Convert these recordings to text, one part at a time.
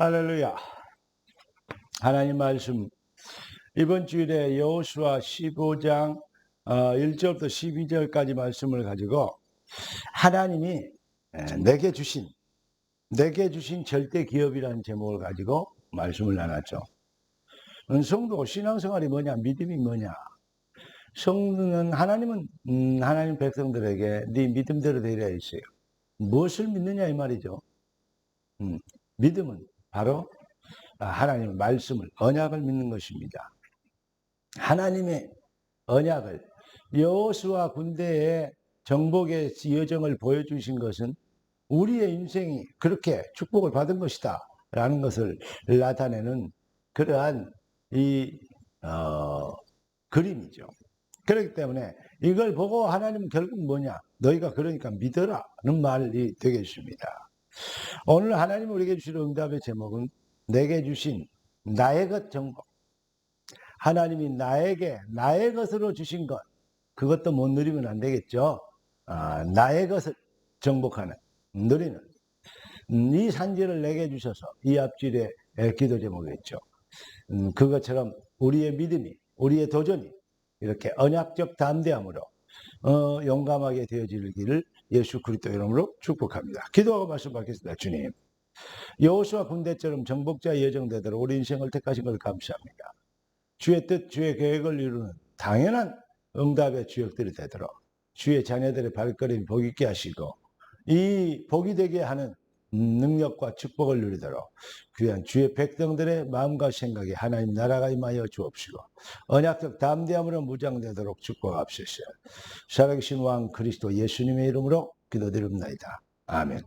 할렐루야. 하나님 말씀 이번 주일에 여호수아 15장 어, 1절부터 12절까지 말씀을 가지고 하나님이 에, 내게 주신 내게 주신 절대 기업이라는 제목을 가지고 말씀을 나눴죠. 음, 성도 신앙생활이 뭐냐? 믿음이 뭐냐? 성도는 하나님은 음, 하나님 백성들에게 네 믿음대로 되려 있어요. 무엇을 믿느냐 이 말이죠. 음, 믿음은 바로 아, 하나님의 말씀을 언약을 믿는 것입니다. 하나님의 언약을 여호수아 군대의 정복의 여정을 보여주신 것은 우리의 인생이 그렇게 축복을 받은 것이다 라는 것을 나타내는 그러한 이 어, 그림이죠. 그렇기 때문에 이걸 보고 하나님은 결국 뭐냐? 너희가 그러니까 믿어라는 말이 되겠습니다. 오늘 하나님 우리에게 주신 응답의 제목은 내게 주신 나의 것 정복. 하나님이 나에게 나의 것으로 주신 것 그것도 못 누리면 안 되겠죠. 아, 나의 것을 정복하는 누리는 음, 이 산지를 내게 주셔서 이 앞줄에 기도 제목이었죠. 음, 그것처럼 우리의 믿음이 우리의 도전이 이렇게 언약적 담대함으로 어, 용감하게 되어지기를 예수 그리스도 이름으로 축복합니다. 기도하고 말씀 받겠습니다. 주님. 여호수아 군대처럼 정복자 예정되도록 우리 인생을 택하신 걸 감사합니다. 주의 뜻, 주의 계획을 이루는 당연한 응답의 주역들이 되도록 주의 자녀들의 발걸음이 복 있게 하시고 이 복이 되게 하는 능력과 축복을 누리도록 귀한 주의 백성들의 마음과 생각이 하나님 나라가 임하여 주옵시고 언약적 담대함으로 무장되도록 축복합시오. 살아계신 왕 그리스도 예수님의 이름으로 기도드립니다. 아멘.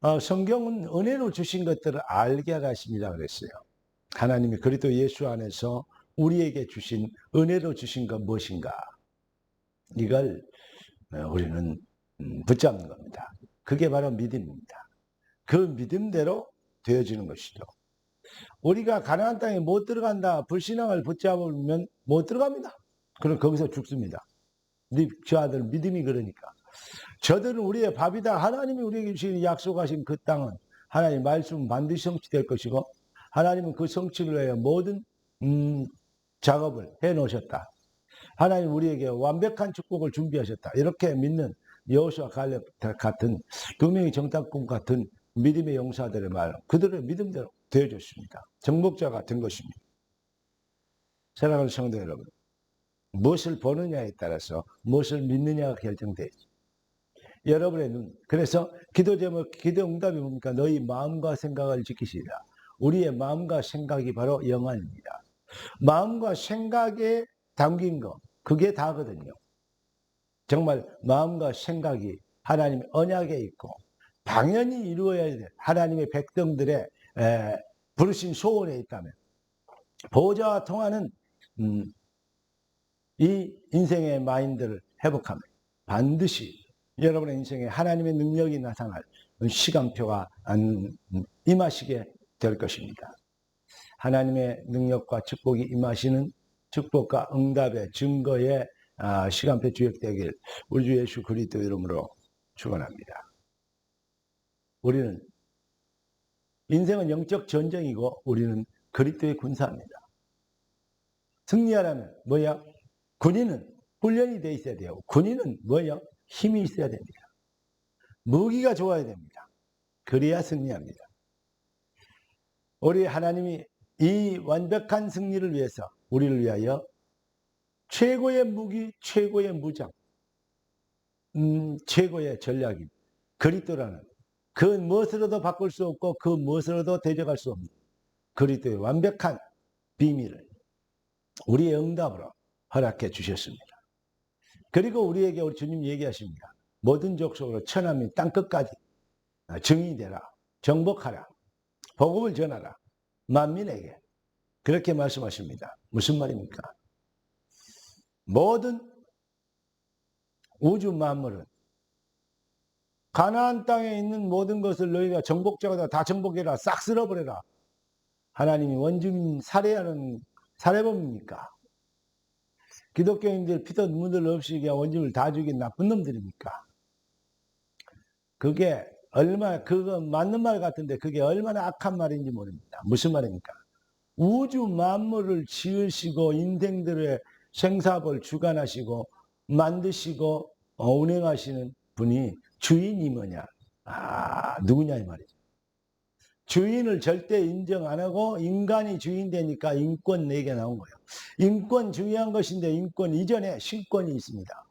어, 성경은 은혜로 주신 것들을 알게 하십니다 그랬어요. 하나님이 그리스도 예수 안에서 우리에게 주신 은혜로 주신 것 무엇인가? 이걸 어, 우리는 음, 붙잡는 겁니다. 그게 바로 믿음입니다. 그 믿음대로 되어지는 것이죠. 우리가 가나안 땅에 못 들어간다, 불신앙을 붙잡으면 못 들어갑니다. 그럼 거기서 죽습니다. 네, 저 아들 믿음이 그러니까. 저들은 우리의 밥이다. 하나님이 우리에게 주신 약속하신 그 땅은 하나님 말씀 반드시 성취될 것이고 하나님은 그 성취를 위하여 모든 음, 작업을 해 놓으셨다. 하나님 우리에게 완벽한 축복을 준비하셨다. 이렇게 믿는 여호수아 갈렙 같은 두 명의 정탐꾼 같은 믿음의 용사들의 말, 그들의 믿음대로 되어줬습니다. 정복자가 된 것입니다. 사랑하는 성도 여러분, 무엇을 보느냐에 따라서 무엇을 믿느냐가 결정되지. 여러분의 눈. 그래서 기도 제목, 기도 응답이 뭡니까? 너희 마음과 생각을 지키시라. 우리의 마음과 생각이 바로 영안입니다. 마음과 생각에 담긴 것, 그게 다거든요. 정말 마음과 생각이 하나님의 언약에 있고 당연히 이루어야 될 하나님의 백성들의 에, 부르신 소원에 있다면 보좌와 통하는 음, 이 인생의 마인드를 회복하면 반드시 여러분의 인생에 하나님의 능력이 나타날 시간표가 임하시게 될 것입니다. 하나님의 능력과 축복이 임하시는 축복과 응답의 증거의 아, 시간표 주역되길 우리 주 예수 그리스도 이름으로 축원합니다. 우리는 인생은 영적 전쟁이고 우리는 그리스도의 군사입니다. 승리하려면 뭐야? 군인은 훈련이 돼 있어야 돼요. 군인은 뭐야? 힘이 있어야 됩니다. 무기가 좋아야 됩니다. 그래야 승리합니다. 우리 하나님이 이 완벽한 승리를 위해서 우리를 위하여 최고의 무기, 최고의 무장, 음, 최고의 전략이 그리스도라는 그 무엇으로도 바꿀 수 없고 그 무엇으로도 대적할 수 없는 그리스도의 완벽한 비밀을 우리의 응답으로 허락해 주셨습니다. 그리고 우리에게 우리 주님 얘기하십니다. 모든 족속으로 천하민 땅 끝까지 증인 되라, 정복하라, 복음을 전하라, 만민에게 그렇게 말씀하십니다. 무슨 말입니까? 모든 우주 만물은 가나안 땅에 있는 모든 것을 너희가 정복자가 다 정복해라 싹 쓸어버려라 하나님이 원주민 살해하는 살해범입니까? 기독교인들 피도 눈물 없이 그냥 원주민을 다 죽인 나쁜 놈들입니까? 그게 얼마나 그거 맞는 말 같은데 그게 얼마나 악한 말인지 모릅니다. 무슨 말입니까? 우주 만물을 지으시고 인생들의 생사를 주관하시고 만드시고 어, 운행하시는 분이 주인이 뭐냐? 아 누구냐 이 말이죠. 주인을 절대 인정 안 하고 인간이 주인 되니까 인권 내게 나온 거예요. 인권 중요한 것인데 인권 이전에 신권이 있습니다.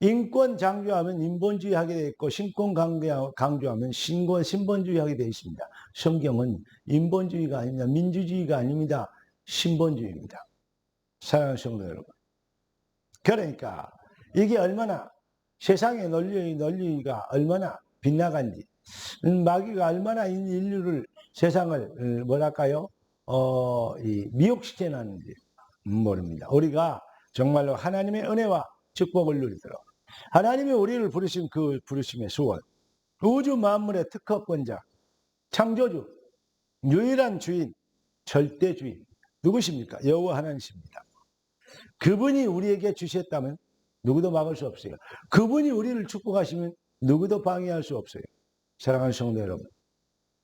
인권 장조하면 인본주의 하게 돼 있고 신권 강조- 강조하면 신권 신본주의 하게 되어 있습니다. 성경은 인본주의가 아닙니다. 민주주의가 아닙니다. 신본주의입니다. 사랑하는 성도 여러분. 그러니까 이게 얼마나 세상의 논리, 논리가 얼마나 빗나간지 음, 마귀가 얼마나 인- 인류를 세상을 어, 뭐랄까요? 어, 이 미혹시켜 놨는지 모릅니다. 우리가 정말로 하나님의 은혜와 축복을 누리도록 하나님이 우리를 부르신 그 부르심의 소원 우주 만물의 특허권자 창조주 유일한 주인 절대 주인 누구십니까? 여호와 하나님이십니다. 그분이 우리에게 주셨다면 누구도 막을 수 없어요. 그분이 우리를 축복하시면 누구도 방해할 수 없어요. 사랑하는 성도 여러분,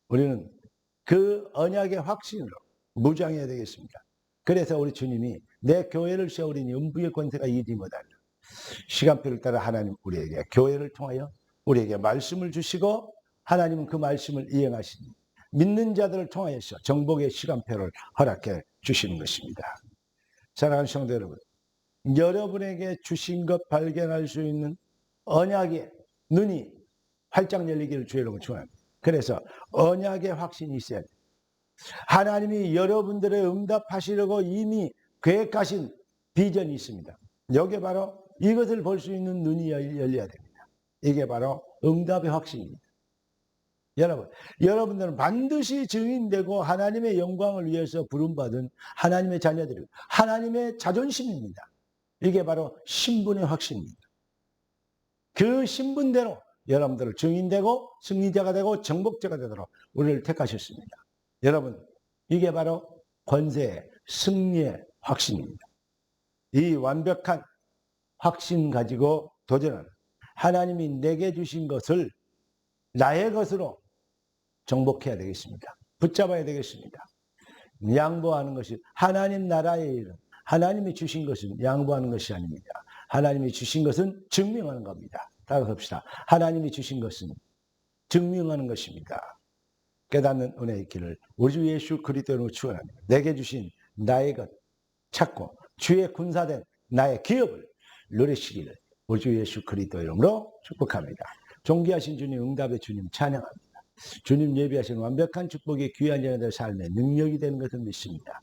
우리는 그 언약의 확신으로 무장해야 되겠습니다. 그래서 우리 주님이 내 교회를 세우리니 음부의 권세가 못하리라. 시간표를 따라 하나님 우리에게 교회를 통하여 우리에게 말씀을 주시고 하나님은 그 말씀을 이행하시니 믿는 자들을 통하여서 정복의 시간표를 허락해 주시는 것입니다. 사랑하는 성도 여러분, 여러분에게 주신 것 발견할 수 있는 언약의 눈이 활짝 열리기를 주의 이름으로 축원합니다. 그래서 언약의 확신이 있어야 돼요. 하나님이 여러분들의 응답하시려고 이미 계획하신 비전이 있습니다. 여기에 바로 이것을 볼 수 있는 눈이 열- 열려야 됩니다. 이게 바로 응답의 확신입니다. 여러분, 여러분들은 반드시 증인되고 하나님의 영광을 위해서 부름받은 하나님의 자녀들이고 하나님의 자존심입니다. 이게 바로 신분의 확신입니다. 그 신분대로 여러분들을 증인되고 승리자가 되고 정복자가 되도록 우리를 택하셨습니다. 여러분, 이게 바로 권세의 승리의 확신입니다. 이 완벽한 확신 가지고 도전하는 하나님이 내게 주신 것을 나의 것으로 정복해야 되겠습니다. 붙잡아야 되겠습니다. 양보하는 것이 하나님 나라의 일은 하나님이 주신 것은 양보하는 것이 아닙니다. 하나님이 주신 것은 증명하는 겁니다. 따라합시다. 하나님이 주신 것은 증명하는 것입니다. 깨닫는 은혜의 길을 우리 주 예수 그리스도로 축원합니다. 내게 주신 나의 것 찾고 주의 군사된 나의 기업을 누리시기를 우리 주 예수 그리스도 이름으로 축복합니다. 존귀하신 주님 응답의 주님 찬양합니다. 주님 예비하신 완벽한 축복의 귀한 자녀들 삶의 능력이 되는 것을 믿습니다.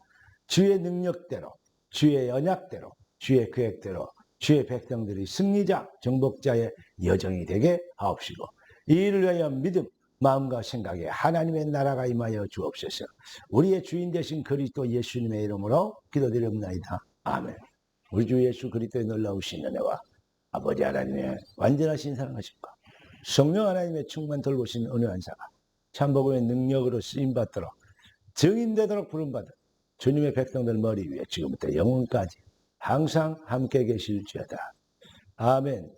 주의 능력대로 주의 언약대로 주의 계획대로 주의 백성들이 승리자 정복자의 여정이 되게 하옵시고 이 일을 위하여 믿음 마음과 생각에 하나님의 나라가 임하여 주옵소서. 우리의 주인 되신 그리스도 예수님의 이름으로 기도드립니다. 아멘. 우리 주 예수 그리스도의 놀라우신 은혜와 아버지 하나님의 완전하신 사랑하심과 성령 하나님의 충만 돌보신 은혜 한사가 참복음의 능력으로 쓰임받도록 증인되도록 부름받은 주님의 백성들 머리 위에 지금부터 영원까지 항상 함께 계실지어다. 아멘.